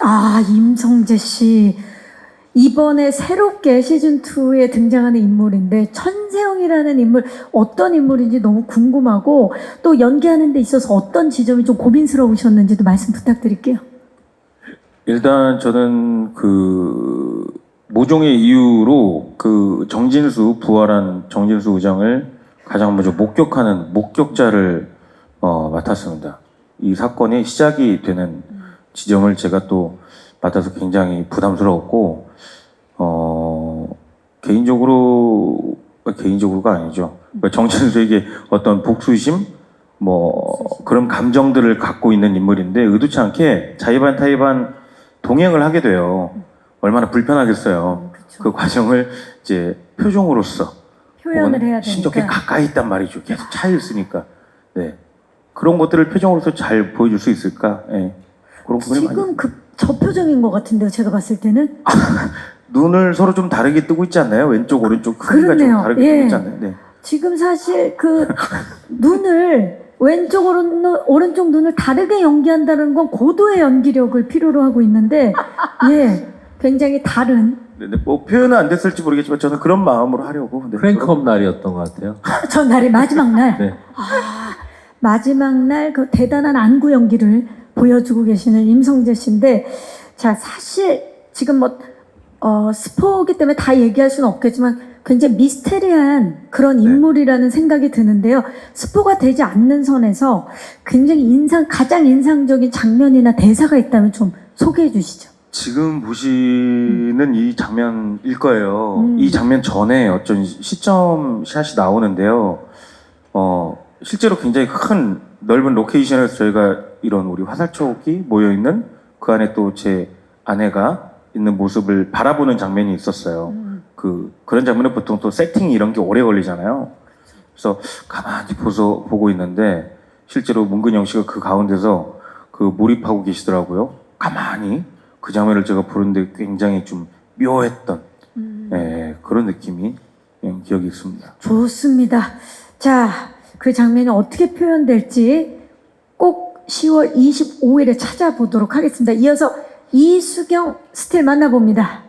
아, 임성재 씨. 이번에 새롭게 시즌2에 등장하는 인물인데, 천세영이라는 인물, 어떤 인물인지 너무 궁금하고, 또 연기하는 데 있어서 어떤 지점이 좀 고민스러우셨는지도 말씀 부탁드릴게요. 일단 저는 그 모종의 이유로 그 정진수 부활한 정진수 의장을 가장 먼저 목격하는 목격자를 어, 맡았습니다. 이 사건의 시작이 되는 지점을 제가 또 맡아서 굉장히 부담스러웠고 어, 개인적으로 개인적으로가 아니죠. 그러니까 정진수에게 어떤 복수심 뭐 그런 감정들을 갖고 있는 인물인데 의도치 않게 자의반 타의반 동행을 하게 돼요. 얼마나 불편하겠어요. 그 과정을 이제 표정으로서 표현을 해야 신적해 되니까. 가까이 있단 말이죠. 계속 차에 있으니까. 네. 그런 것들을 표정으로서 잘 보여줄 수 있을까? 예. 그런 부분이 많이 지금 그 저표정인 것 같은데요, 제가 봤을 때는. 눈을 서로 좀 다르게 뜨고 있지 않나요? 왼쪽 오른쪽 크기가 그렇네요. 좀 다르게 예. 뜨고 있지 않나요? 네. 지금 사실 그 눈을 왼쪽 오른, 오른쪽 눈을 다르게 연기한다는 건 고도의 연기력을 필요로 하고 있는데 예 굉장히 다른 네, 네. 뭐 표현은 안 됐을지 모르겠지만 저는 그런 마음으로 하려고. 네. 크랭크업 날이었던 것 같아요. 전 날의 마지막 날 네. 아, 마지막 날 그 대단한 안구 연기를 보여주고 계시는 임성재 씨인데 자 사실 지금 뭐 어, 스포기 때문에 다 얘기할 수는 없겠지만 굉장히 미스테리한 그런 네. 인물이라는 생각이 드는데요. 스포가 되지 않는 선에서 굉장히 인상 가장 인상적인 장면이나 대사가 있다면 좀 소개해 주시죠. 지금 보시는 이 장면일 거예요. 음. 이 장면 전에 어쩐 시점 샷이 나오는데요. 어, 실제로 굉장히 큰 넓은 로케이션에서 저희가 이런 우리 화살촉이 모여 있는 그 안에 또 제 아내가 있는 모습을 바라보는 장면이 있었어요. 그 그런 장면은 보통 또 세팅 이런 게 오래 걸리잖아요. 그래서 가만히 보서 보고 있는데 실제로 문근영 씨가 그 가운데서 그 몰입하고 계시더라고요. 가만히 그 장면을 제가 보는데 굉장히 좀 묘했던 예, 그런 느낌이 그냥 기억이 있습니다. 좋습니다. 자, 그 장면이 어떻게 표현될지 꼭 10월 25일에 찾아보도록 하겠습니다. 이어서 이수경 스틸 만나봅니다.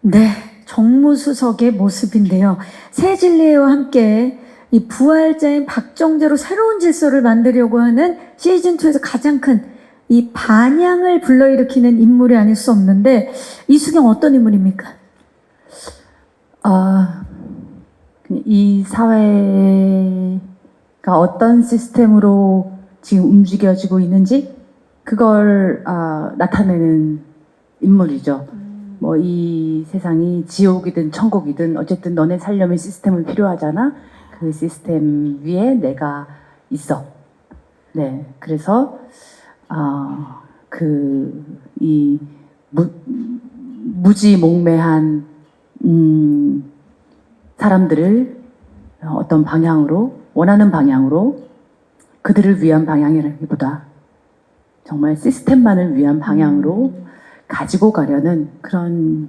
네, 정무수석의 모습인데요. 새 진리와 함께 이 부활자인 박정재로 새로운 질서를 만들려고 하는 시즌2에서 가장 큰 이 반향을 불러일으키는 인물이 아닐 수 없는데 이수경 어떤 인물입니까? 아, 이 사회가 어떤 시스템으로 지금 움직여지고 있는지 그걸 아, 나타내는 인물이죠. 뭐이 세상이 지옥이든 천국이든 어쨌든 너네 살려면 시스템은 필요하잖아. 그 시스템 위에 내가 있어. 네, 그래서 아, 아그이 무지몽매한 음, 사람들을 어떤 방향으로 원하는 방향으로 그들을 위한 방향이라기보다 정말 시스템만을 위한 방향으로 가지고 가려는 그런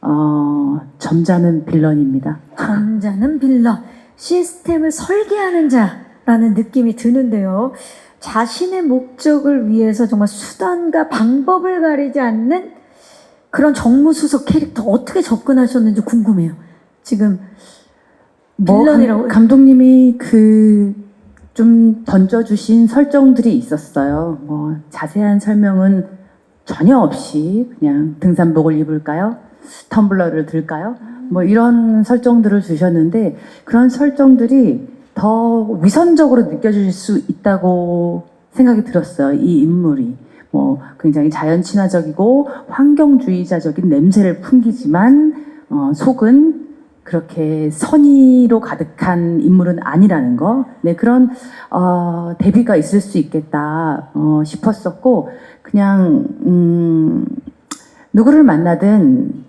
어, 점잖은 빌런입니다. 전자는 빌런, 시스템을 설계하는 자라는 느낌이 드는데요. 자신의 목적을 위해서 정말 수단과 방법을 가리지 않는 그런 정무수석 캐릭터 어떻게 접근하셨는지 궁금해요. 지금 뭐 빌런이라고 감- 감독님이 그 좀 던져주신 설정들이 있었어요. 뭐 자세한 설명은 전혀 없이 그냥 등산복을 입을까요? 텀블러를 들까요? 뭐 이런 설정들을 주셨는데 그런 설정들이 더 위선적으로 느껴질 수 있다고 생각이 들었어요. 이 인물이. 뭐 굉장히 자연 친화적이고 환경주의자적인 냄새를 풍기지만 어, 속은 그렇게 선의로 가득한 인물은 아니라는 거, 네 그런 어, 대비가 있을 수 있겠다 어, 싶었었고 그냥 음, 누구를 만나든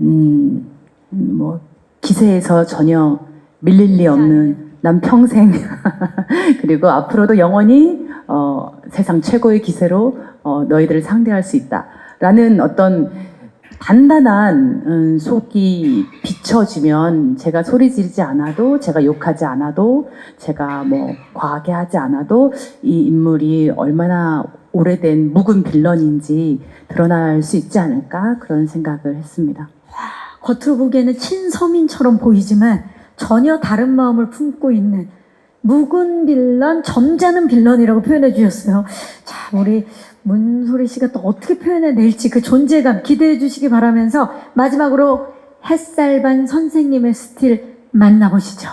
음, 뭐 기세에서 전혀 밀릴 리 없는 난 평생. 그리고 앞으로도 영원히 어, 세상 최고의 기세로 어, 너희들을 상대할 수 있다 라는 어떤 단단한 음, 속이 비춰지면 제가 소리 지르지 않아도 제가 욕하지 않아도 제가 뭐 과하게 하지 않아도 이 인물이 얼마나 오래된 묵은 빌런인지 드러날 수 있지 않을까 그런 생각을 했습니다. 겉으로 보기에는 친서민처럼 보이지만 전혀 다른 마음을 품고 있는 묵은 빌런, 점잖은 빌런이라고 표현해 주셨어요. 자, 우리 문소리 씨가 또 어떻게 표현해낼지 그 존재감 기대해 주시기 바라면서 마지막으로 햇살반 선생님의 스틸 만나보시죠.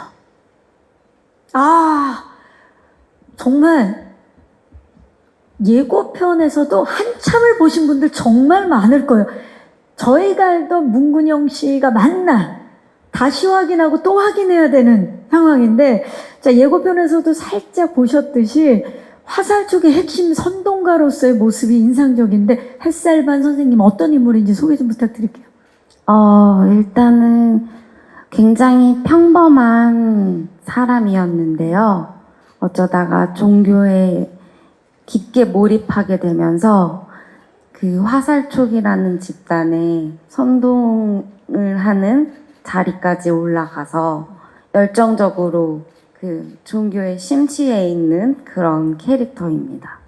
아, 정말 예고편에서도 한참을 보신 분들 정말 많을 거예요. 저희가 알던 문근영 씨가 맞나 다시 확인하고 또 확인해야 되는 상황인데 자 예고편에서도 살짝 보셨듯이 화살 쪽의 핵심 선동가로서의 모습이 인상적인데 햇살반 선생님 어떤 인물인지 소개 좀 부탁드릴게요. 어, 일단은 굉장히 평범한 사람이었는데요. 어쩌다가 종교에 깊게 몰입하게 되면서 그 화살촉이라는 집단에 선동을 하는 자리까지 올라가서 열정적으로 그 종교에 심취해 있는 그런 캐릭터입니다.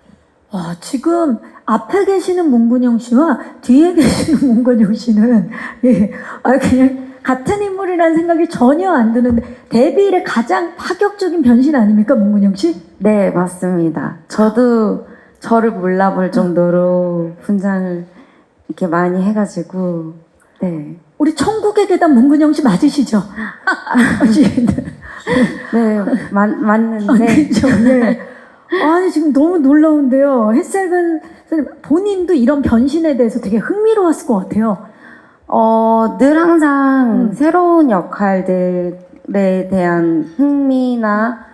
와 지금 앞에 계시는 문근영 씨와 뒤에 계시는 문근영 씨는 예, 아 그냥 같은 인물이라는 생각이 전혀 안 드는데 데뷔 이래 가장 파격적인 변신 아닙니까 문근영 씨? 네, 맞습니다. 저도 저를 몰라볼 정도로 분장을 이렇게 많이 해가지고, 네. 우리 천국의 계단 문근영 씨 맞으시죠? 네, 맞, 아, 맞는데, 그죠? 예. 아니 지금 너무 놀라운데요. 선생님 본인도 이런 변신에 대해서 되게 흥미로웠을 것 같아요. 어, 늘 항상 음. 새로운 역할들에 대한 흥미나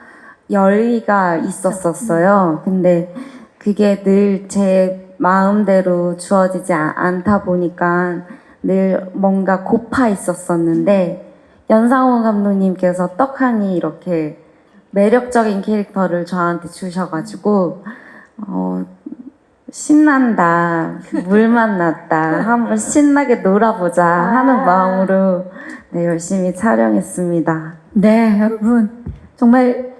열의가 있었었어요. 근데 그게 늘 제 마음대로 주어지지 아- 않다 보니까 늘 뭔가 고파 있었었는데, 연상호 감독님께서 떡하니 이렇게 매력적인 캐릭터를 저한테 주셔가지고, 어, 신난다, 물 만났다, 한번 신나게 놀아보자 하는 마음으로 네, 열심히 촬영했습니다. 네, 여러분 정말